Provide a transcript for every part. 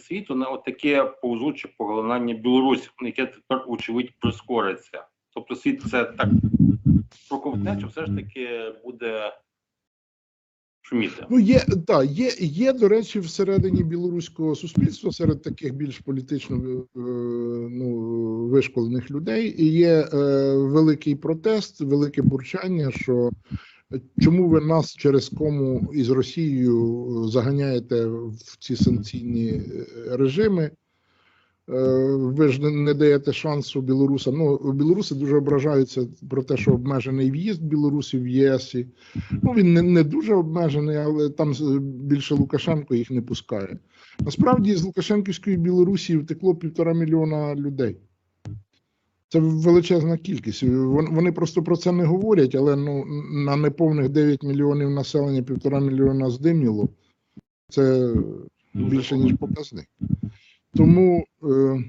світу на таке повзуче поглинання Білорусі, яке тепер, очевидь, прискориться. Тобто світ це так проковтне, чи все ж таки буде шуміти. Ну, є, та, є, є, до речі, всередині білоруського суспільства, серед таких більш політично е, ну, вишколених людей, і є е, великий протест, велике бурчання, що чому ви нас через кому із Росією заганяєте в ці санкційні е, режими? Е, Ви ж не- даєте шансу білорусам. Ну, білоруси дуже ображаються про те, що обмежений в'їзд білорусів в ЄС. Ну, він не, не дуже обмежений, але там більше Лукашенко їх не пускає. Насправді з Лукашенківської Білорусі втекло півтора мільйона людей. Це величезна кількість. Вони просто про це не говорять, але ну, на неповних 9 мільйонів населення півтора мільйона здиміло. Це більше, ніж показник. Тому е,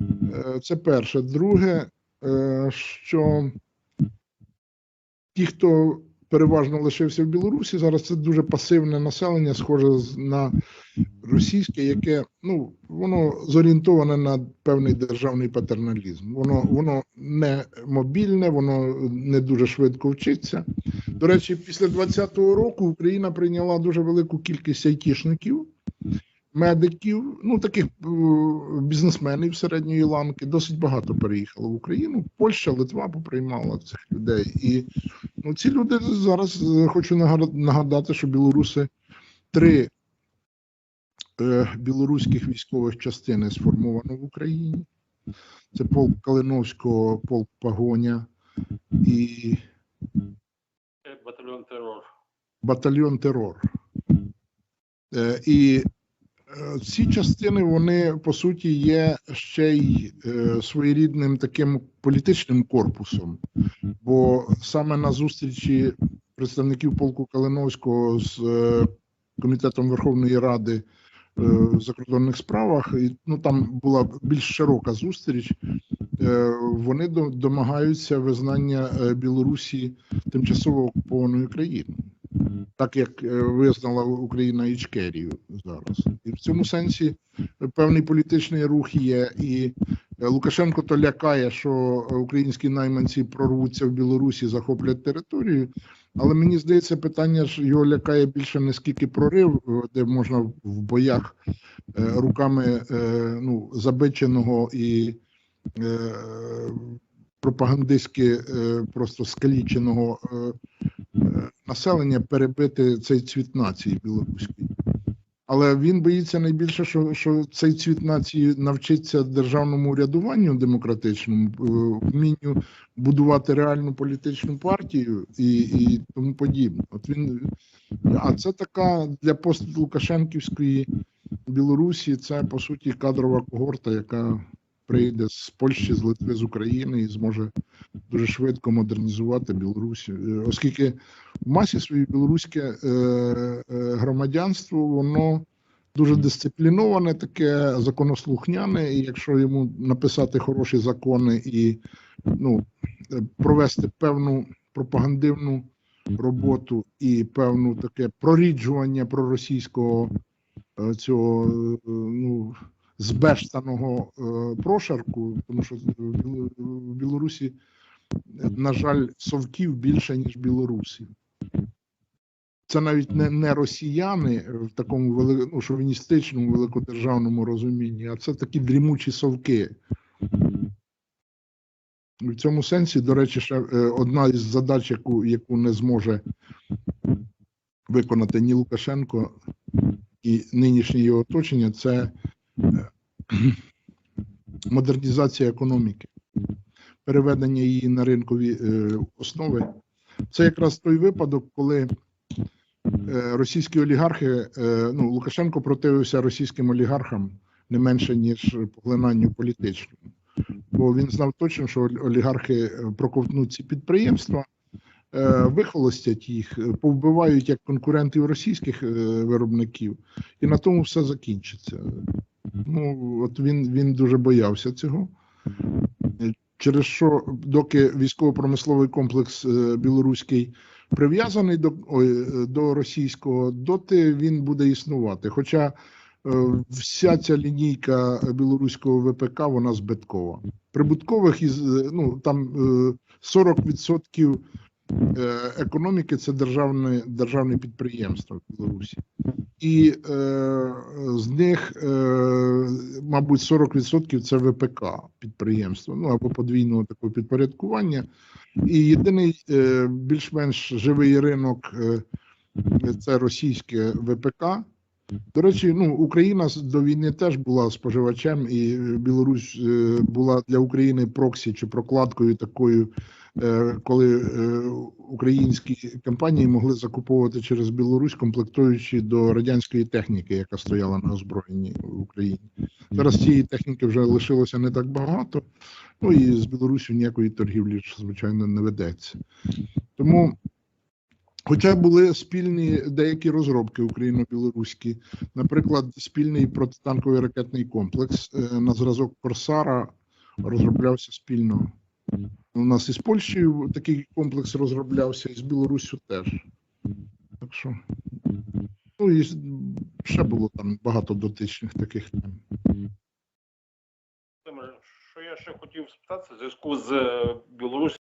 е, це перше. Друге, е, що ті, хто переважно лишився в Білорусі, зараз це дуже пасивне населення, схоже на російське, яке ну воно зорієнтоване на певний державний патерналізм. Воно воно не мобільне, воно не дуже швидко вчиться. До речі, після 20-го року Україна прийняла дуже велику кількість айтішників. Медиків, ну таких е, бізнесменів середньої ланки, досить багато переїхало в Україну. Польща, Литва поприймала цих людей. І ну, ці люди зараз е, хочу нагад- нагадати, що білоруси три білоруських військових частини сформовано в Україні. Це полк Калиновського, полк Пагоня і батальйон терор. батальйон терор. Е, І е, ці частини, вони по суті є ще й е, своєрідним таким політичним корпусом. Бо саме на зустрічі представників полку Калиновського з е, комітетом Верховної Ради е, в закордонних справах, і, ну там була більш широка зустріч. е, Вони до- домагаються визнання е, Білорусі тимчасово окупованою країною так як е, визнала Україна Ічкерію зараз. І в цьому сенсі е, певний політичний рух є. І е, Лукашенко то лякає, що е, українські найманці прорвуться в Білорусі, захоплять територію. Але мені здається, питання ж його лякає більше не скільки прорив, де можна в боях е, руками е, ну, забиченого і е, пропагандистськи просто скаліченого населення перебити цей цвіт нації білоруської. Але він боїться найбільше, що, що цей цвіт нації навчиться державному урядуванню демократичному, е, вмінню будувати реальну політичну партію і, і тому подібне. От він, а це така для постлукашенківської Білорусі, це по суті кадрова когорта, яка прийде з Польщі, з Литви, з України і зможе дуже швидко модернізувати Білорусь, Е, оскільки в масі своїй білоруське е, е, громадянство, воно дуже дисципліноване, таке законослухняне, і якщо йому написати хороші закони і ну, провести певну пропагандивну роботу і певну таке проріджування проросійського цього ну, збештаного прошарку, тому що в Білорусі на жаль, совків більше, ніж білорусів. Це навіть не, не росіяни в такому вели, ну, шовіністичному великодержавному розумінні, а це такі дрімучі совки. В цьому сенсі, до речі, ще е, одна із задач, яку, яку не зможе виконати ні Лукашенко і нинішнє його оточення, це е, модернізація економіки переведення її на ринкові е, основи. Це якраз той випадок, коли е, російські олігархи, е, ну Лукашенко противився російським олігархам не менше ніж поглинанню політичному, бо він знав точно, що олігархи проковтнуть ці підприємства, вихолостять їх, повбивають як конкурентів російських виробників, і на тому все закінчиться. Ну от він, він дуже боявся цього через що доки військово-промисловий комплекс е, білоруський прив'язаний до, до російського, доти він буде існувати. Хоча е, вся ця лінійка білоруського ВПК вона збиткова. Прибуткових із е, ну там е, 40% е, економіки це державне державне підприємство в Білорусі, і е, з них, е, мабуть, 40% це ВПК підприємство, ну або подвійного такого підпорядкування. І єдиний е, більш-менш живий ринок е, це російське ВПК. До речі, ну Україна до війни теж була споживачем, і е, Білорусь е, була для України проксі чи прокладкою такою, е, коли е, українські компанії могли закуповувати через Білорусь, комплектуючи до радянської техніки, яка стояла на озброєнні в Україні. Зараз цієї техніки вже лишилося не так багато. Ну і з Білорусі ніякої торгівлі, звичайно, не ведеться. Тому, хоча були спільні деякі розробки україно-білоруські, наприклад, спільний протитанковий ракетний комплекс е, на зразок Корсара розроблявся спільно. У нас із Польщею такий комплекс розроблявся, і з Білоруссю теж. Так що. Ну і ще було там багато дотичних таких тем. Що я ще хотів спитати в зв'язку з е, Білорусь